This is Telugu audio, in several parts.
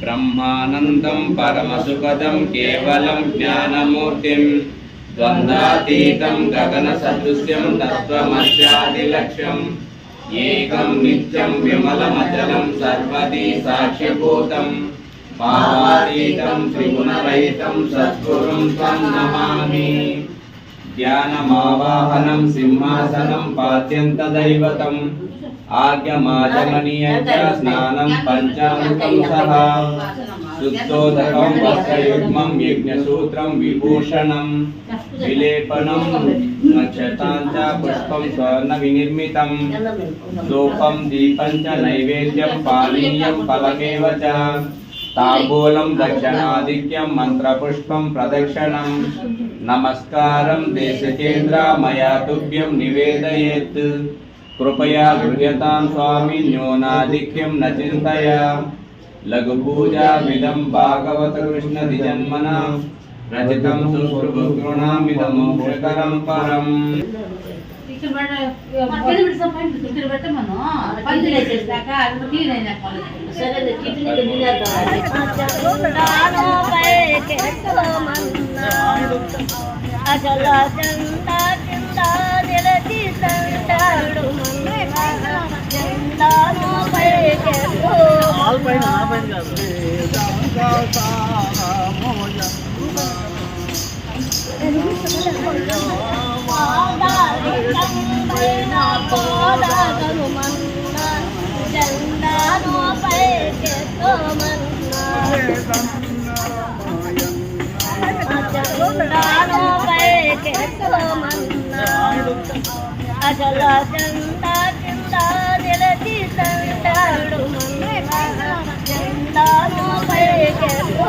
బ్రహ్మానందం పరమసుపదం కేవలం జ్ఞానమూర్తిం ద్వంద్వాతీతం గగన సదృశ్యం తత్వమస్యాదిలక్ష్యం ఏకం నిత్యం విమలమచలం సర్వది సాక్ష్యభూతం భావాతీతం త్రిగుణరహితం సద్గురుం త్వం నమామి ధ్యానమావాహనం సింహాసనం పాద్యంతదైవతం ఆజ్ఞమాచమనీయం చ స్నానం పంచామృతం సహా శుద్ధోదకం వస్త్రయుగ్మం యజ్ఞసూత్రం విభూషణం విలేపనం నక్షతాంచ పుష్పం స్వర్ణ వినిర్మితం ధూపం దీపం చ నైవేద్యం పానీయం ఫలమేవ చ తాంబూలం దక్షిణాధిక్యం మంత్రపుష్పం ప్రదక్షిణం నమస్కారం దేశకేంద్ర మయా తుభ్యం నివేదయేత్ కృపయా గృహ్యతాం స్వామి న్యూనాధిక్యం న చింతయ లఘుపూజామిదం భాగవత కృష్ణ జన్మన రచితం సుష్ఠుభృణామిదం పరం ఇక్కడ ఇక్కడ పెట్టమను పంది వేసేసాక అది క్లీన్ అయినాక. సరే అసలు చందా చిందా నిలచి సంతాడు చందాను పైకెత్తు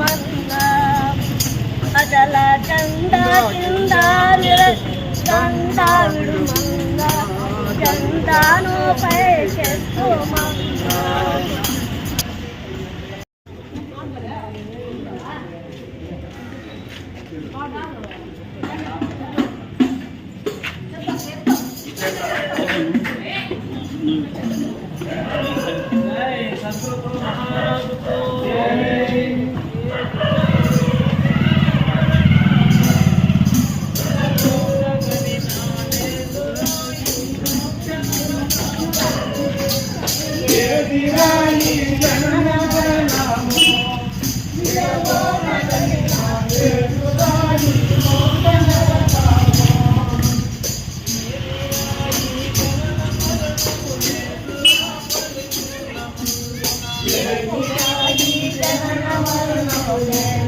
ಮಂಗ ಅದಲ ಚಂದ ಚಿಂದ ಚಂದ ಬಿಡು ಮಂಗ ಚಂದಾನು ಪಯಸ್ಸು ಮಂಗ Hey, Sampurpur Maharaj all that.